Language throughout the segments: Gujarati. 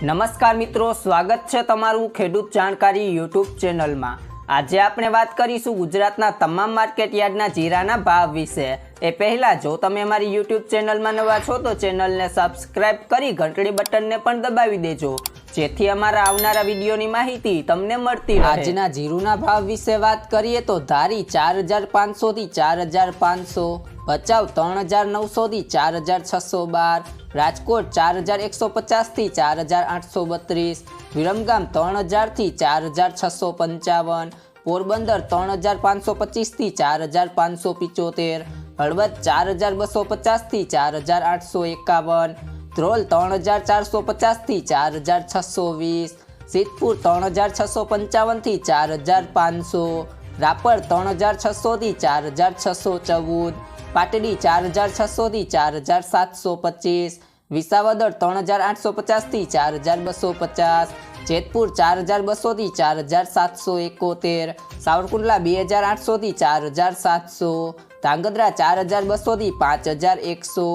નમસ્કાર મિત્રો, સ્વાગત છે તમારું ખેડૂત જાણકારી યુટ્યુબ ચેનલમાં. આજે આપણે વાત કરીશું ગુજરાતના તમામ માર્કેટ યાર્ડના જીરાના ભાવ વિશે. એ પહેલાં, જો તમે અમારી યુટ્યુબ ચેનલમાં નવા છો, તો ચેનલને સબસ્ક્રાઇબ કરી ઘંટડી બટનને પણ દબાવી દેજો, જેથી અમારા આવનારા વિડીયોની માહિતી તમને મળતી આજના જીરુના ભાવ વિશે વાત કરીએ તો ધારી ચાર હજાર પાંચસોથી ચાર હજાર પાંચસો ભચાઉ ત્રણ હજાર નવસોથી ચાર હજાર છસો બાર, રાજકોટ ચાર હજાર એકસો પચાસથી ચાર હજાર આઠસો બત્રીસ, વિરમગામ ત્રણ હજારથી ચાર હજાર છસો પંચાવન, પોરબંદર ત્રણ હજાર પાંચસો પચીસથી ચાર હજાર પાંચસો પિચોતેર, હળવદ ચાર હજાર બસો પચાસથી ચાર હજાર આઠસો એકાવન, ધ્રોલ ત્રણ હજાર ચારસો પચાસથી ચાર હજાર છસો વીસ, સિદ્ધપુર ત્રણ હજાર છસો પંચાવનથી ચાર હજાર પાંચસો રાપર ત્રણ હજાર છસોથી ચાર હજાર છસો ચૌદ, પાટડી ચાર હજાર છસોથી ચાર હજાર સાતસો પચીસ વિસાવદર ત્રણ હજાર આઠસો પચાસથી ચાર હજાર બસો પચાસ જેતપુર ચાર હજાર બસોથી ચાર હજાર સાતસો એકોતેર સાવરકુંડલા બે હજાર આઠસોથી ચાર હજાર સાતસો ધાંગધ્રા ચાર હજાર બસોથી પાંચ હજાર એકસો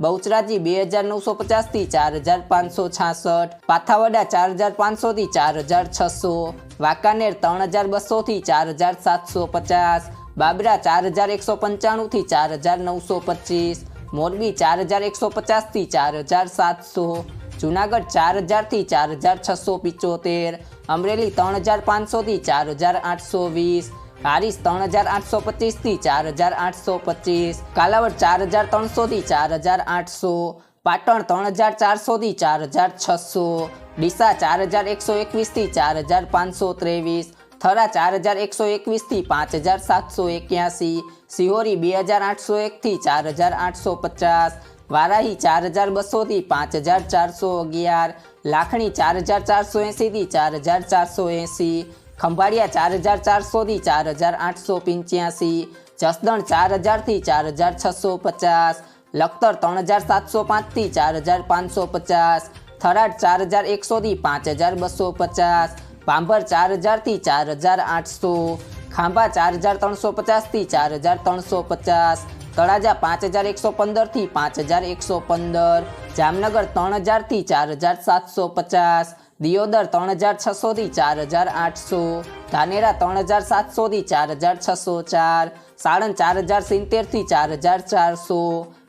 બહુચરાજી બે હજાર નવસો પચાસથી ચાર હજાર પાંચસો છાસઠ પાથાવડા ચાર હજાર પાંચસોથી ચાર હજાર છસો વાંકાનેર ત્રણ હજાર બસોથી ચાર હજાર સાતસો પચાસ બાબરા ચાર હજાર એકસો પંચાણુંથી ચાર હજાર નવસો પચીસ મોરબી ચાર હજાર એકસો પચાસથી ચાર હજાર સાતસો જુનાગઢ ચાર હજારથી ચાર હજાર છસો પિચોતેર અમરેલી ત્રણ હજાર પાંચસોથી ચાર હજાર આઠસો વીસ હારીસ ત્રણ હજાર આઠસો પચીસથી ચાર હજાર આઠસો પચીસ કાલાવડ ચાર હજાર ત્રણસોથી ચાર હજાર આઠસો પાટણ ત્રણ હજાર ચારસોથી ચાર હજાર છસો ડીસા ચાર હજાર એકસો એકવીસથી ચાર હજાર પાંચસો ત્રેવીસ થરા ચાર હજાર એકસો એકવીસથી પાંચ હજાર સાતસો એક્યાસી સિહોરી બે હજાર આઠસો એકથી ચાર હજાર આઠસો પચાસ વારાહી ચાર હજાર બસોથી પાંચ હજાર ચારસો અગિયાર લાખણી ચાર હજાર ચારસો એંસીથી ચાર હજાર ચારસો એંસી ખંભાળિયા ચાર હજાર ચારસોથી ચાર હજાર આઠસો પંચ્યાસી જસદણ ચાર હજારથી ચાર હજાર છસો પચાસ લખતર ત્રણ હજાર સાતસો પાંચથી ચાર હજાર પાંચસો પચાસ થરાદ ચાર હજાર એકસોથી પાંચ હજાર બસો પચાસ પાંભર ચાર હજારથી ચાર હજાર આઠસો ખાંભા ચાર હજાર ત્રણસો પચાસથી ચાર હજાર ત્રણસો પચાસ તળાજા પાંચ હજાર એકસો પંદરથી પાંચ હજાર એકસો પંદર જામનગર ત્રણ હજારથી ચાર હજાર સાતસો પચાસ દિયોદર ત્રણ હજાર છસોથી ચાર હજાર આઠસો ધાનેરા ત્રણ હજાર સાતસોથી ચાર હજાર છસો ચાર સાણંદ ચાર હજાર સિત્તેરથી ચાર હજાર ચારસો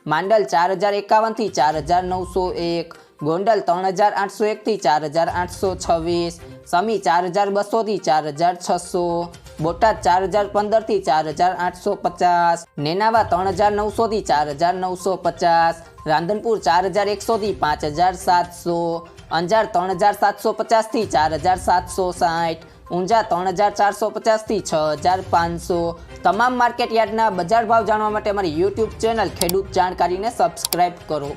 માંડલ ચાર હજાર એકાવનથી ચાર હજાર નવસો એક ગોંડલ ત્રણ હજાર આઠસો એકથી ચાર હજાર આઠસો છવ્વીસ, સમી ચાર હજાર બસોથી ચાર હજાર છસો, બોટાદ ચાર હજાર પંદરથી ચાર હજાર આઠસો પચાસ, નેનાવા ત્રણ હજાર નવસોથી ચાર હજાર નવસો પચાસ, રાંધનપુર ચાર હજાર એકસોથી પાંચ હજાર સાતસો, અંજાર ત્રણ હજાર સાતસો પચાસથી ચાર હજાર સાતસો સાઠ, ઊંઝા ત્રણ હજાર ચારસો પચાસથી છ હજાર પાંચસો. તમામ માર્કેટ યાર્ડના બજાર ભાવ જાણવા માટે અમારી યુટ્યુબ ચેનલ ખેડૂત જાણકારીને સબસ્ક્રાઇબ કરો.